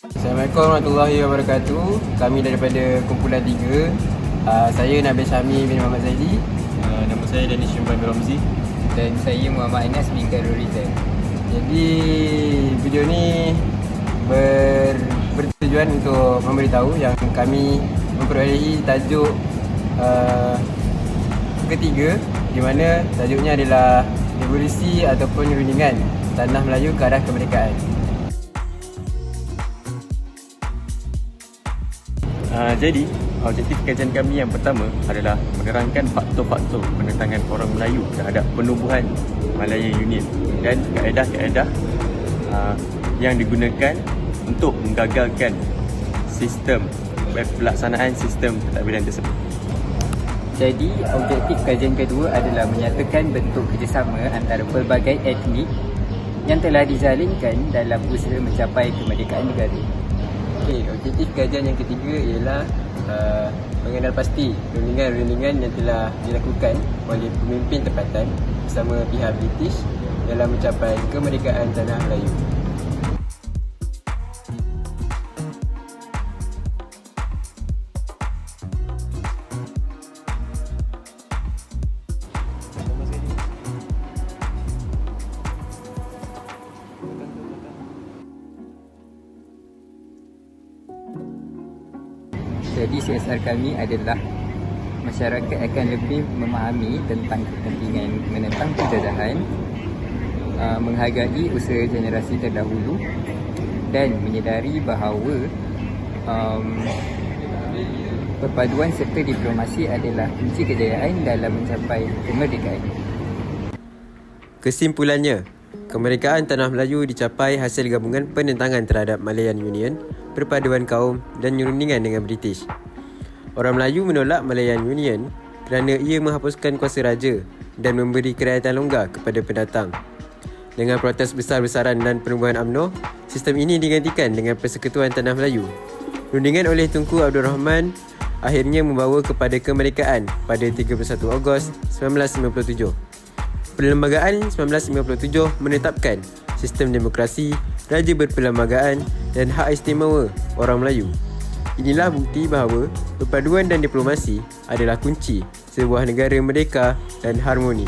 Assalamualaikum warahmatullahi wabarakatuh. Kami daripada kumpulan 3. Uh, saya Nabil Syami bin Muhammad Zaidi Uh, nama saya Danish Syumban bin Ramzi dan saya Muhammad Anas bin Karuriza. Jadi video ni ber, bertujuan untuk memberitahu yang kami memperolehi tajuk uh, ketiga di mana tajuknya adalah revolusi ataupun rundingan tanah Melayu ke arah kemerdekaan. Uh, Jadi objektif kajian kami yang pertama adalah menerangkan faktor-faktor penentangan orang Melayu terhadap penubuhan Malaya Union dan kaedah-kaedah uh, yang digunakan untuk menggagalkan sistem pelaksanaan sistem pentadbiran tersebut. Jadi, objektif kajian kedua adalah menyatakan bentuk kerjasama antara pelbagai etnik yang telah dijalinkan dalam usaha mencapai kemerdekaan negara. Okey, objektif kajian yang ketiga ialah uh, mengenal pasti rundingan-rundingan yang telah dilakukan oleh pemimpin tempatan bersama pihak British dalam mencapai kemerdekaan tanah Melayu. Jadi, CSR kami adalah masyarakat akan lebih memahami tentang kepentingan menentang penjajahan, uh, menghargai usaha generasi terdahulu dan menyedari bahawa um, perpaduan serta diplomasi adalah kunci kejayaan dalam mencapai kemerdekaan. Kesimpulannya, kemerdekaan tanah Melayu dicapai hasil gabungan penentangan terhadap Malayan Union, perpaduan kaum dan rundingan dengan British. Orang Melayu menolak Malayan Union kerana ia menghapuskan kuasa raja dan memberi kerajaan longgar kepada pendatang. Dengan protes besar-besaran dan penubuhan UMNO, sistem ini digantikan dengan Persekutuan Tanah Melayu. Rundingan oleh Tunku Abdul Rahman akhirnya membawa kepada kemerdekaan pada 31 Ogos 1957. Perlembagaan 1957 menetapkan sistem demokrasi, raja berperlembagaan dan hak istimewa orang Melayu. Inilah bukti bahawa perpaduan dan diplomasi adalah kunci sebuah negara merdeka dan harmoni.